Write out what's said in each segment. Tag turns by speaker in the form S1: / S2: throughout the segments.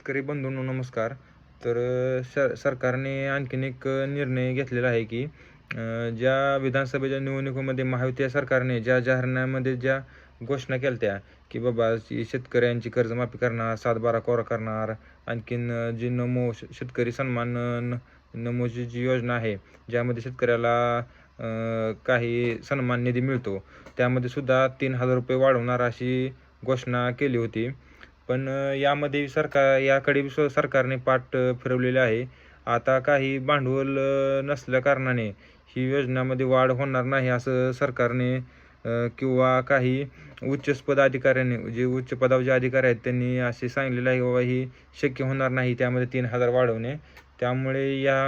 S1: शेतकरी बंधूंनो नमस्कार. तर सर सरकारने आणखीन एक निर्णय घेतलेला आहे की ज्या विधानसभेच्या निवडणुकीमध्ये महायुती सरकारने ज्या जाहीरनाम्यामध्ये ज्या घोषणा केल्या त्या की बाबा शेतकऱ्यांची कर्जमाफी करणार सातबारा कोरा करणार आणखीन जी नमो श- शेतकरी सन्मान न नमोची जी योजना आहे ज्यामध्ये शेतकऱ्याला काही सन्मान निधी मिळतो त्यामध्ये सुद्धा तीन हजार रुपये वाढवणार अशी घोषणा केली होती. पण यामध्ये सरकार याकडे सरकारने पाठ अ, फिरवलेले आहे. आता काही भांडवल नसल्या कारणाने ही योजनामध्ये वाढ होणार नाही असं सरकारने किंवा काही उच्चपद अधिकाऱ्यांनी जे उच्च पदावर जे अधिकारी आहेत त्यांनी असे सांगलेलं आहे की बाबा ही शक्य होणार नाही. त्यामध्ये तीन हजार वाढवणे. त्यामुळे या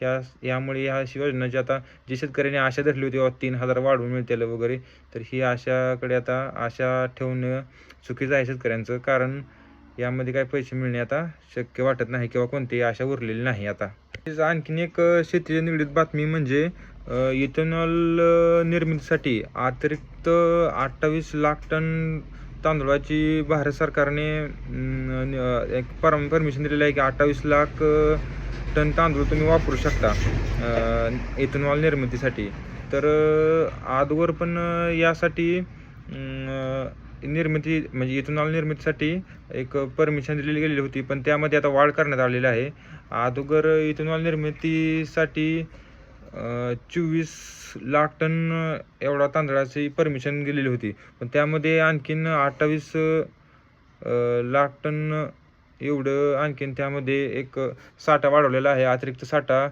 S1: ह्या यामुळे ह्या अशी योजना जी आता जी शेतकऱ्यांनी आशा धरली होती बाबा तीन हजार वाढवून मिळतील वगैरे तर ही आशाकडे आता आशा ठेवणं चुकीचं आहे शेतकऱ्यांचं. कारण यामध्ये काय पैसे मिळणे आता शक्य वाटत नाही किंवा कोणतीही आशा उरलेली नाही आता. आणखीन एक शेतीच्या निगडीत बातमी म्हणजे इथेनॉल निर्मितीसाठी अतिरिक्त अठ्ठावीस लाख टन तांदळाची भारत सरकारने एक परम परमिशन दिलेलं आहे की अठ्ठावीस लाख टन तांदूळ तुम्ही वापरू शकता इथेनॉल निर्मितीसाठी. तर आजवर पण यासाठी निर्मिती म्हणजे इथेनॉल निर्मितीसाठी एक परमिशन दिलेली गेलेली होती पण त्यामध्ये आता वाढ करण्यात आलेली आहे. अगोदर इथेनॉल निर्मितीसाठी चोवीस लाख टन एवढा तांदळाची परमिशन गेलेली होती. पण त्यामध्ये आणखीन अठ्ठावीस लाख टन एवढं आणखीन त्यामध्ये एक साठा वाढवलेला आहे. अतिरिक्त साठा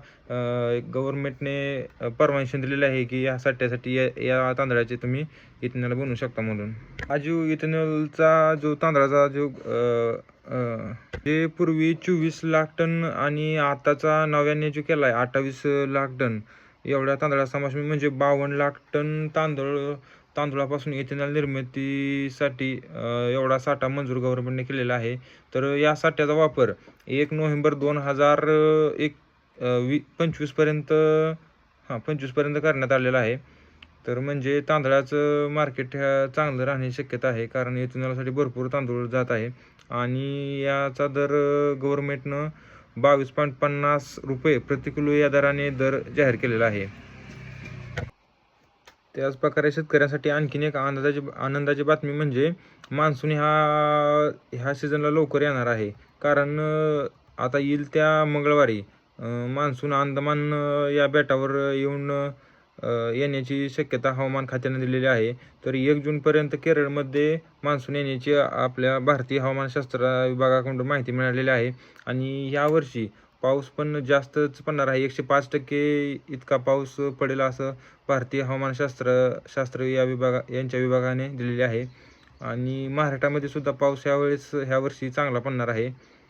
S1: गव्हर्नमेंटने परमिशन दिलेलं आहे की या साठ्यासाठी या या तांदळाचे तुम्ही इथेनॉल बनवू शकता म्हणून. हा इथेनॉलचा जो तांदळाचा जो जे पूर्वी चोवीस लाख टन आणि आताचा नव्याने जो केला आहे अठ्ठावीस लाख टन एवढ्या तांदळाचा समाज म्हणजे बावन्न लाख टन तांदूळ तांदूळापासून इथेनॉल निर्मितीसाठी एवढा साठा मंजूर गव्हर्नमेंटने केलेला आहे. तर या साठ्याचा वापर एक नोव्हेंबर दोन हजार एक वी पंचवीसपर्यंत हां पंचवीसपर्यंत करण्यात आलेला आहे. तर म्हणजे तांदळाचं मार्केट ह्या चांगलं राहण्याची शक्यता आहे. कारण इथेनॉलसाठी भरपूर तांदूळ जात आहे. आणि याचा दर गव्हर्नमेंटनं बावीस पॉईंट पन्नास रुपये प्रति किलो या दराने दर जाहीर केलेला आहे. त्याच प्रकारे शेतकऱ्यांसाठी आणखीन एक आनंदाची आनंदाची बातमी म्हणजे मान्सून ह्या ह्या सीझनला लवकर येणार आहे. कारण आता येईल त्या मंगळवारी मान्सून अंदमान या बेटावर येऊन येण्याची शक्यता हवामान खात्याने दिलेली आहे. तर एक जूनपर्यंत केरळमध्ये मान्सून येण्याची आपल्या भारतीय हवामानशास्त्र विभागाकडून माहिती मिळालेली आहे. आणि यावर्षी पाऊस पण जास्तच पडणार आहे. एकशे पाच टक्के इतका पाऊस पडेल असं भारतीय हवामानशास्त्र शास्त्र या विभागा यांच्या विभागाने दिलेले आहे. आणि महाराष्ट्रामध्ये सुद्धा पाऊस ह्यावेळेस ह्या वर्षी चांगला पडणार आहे.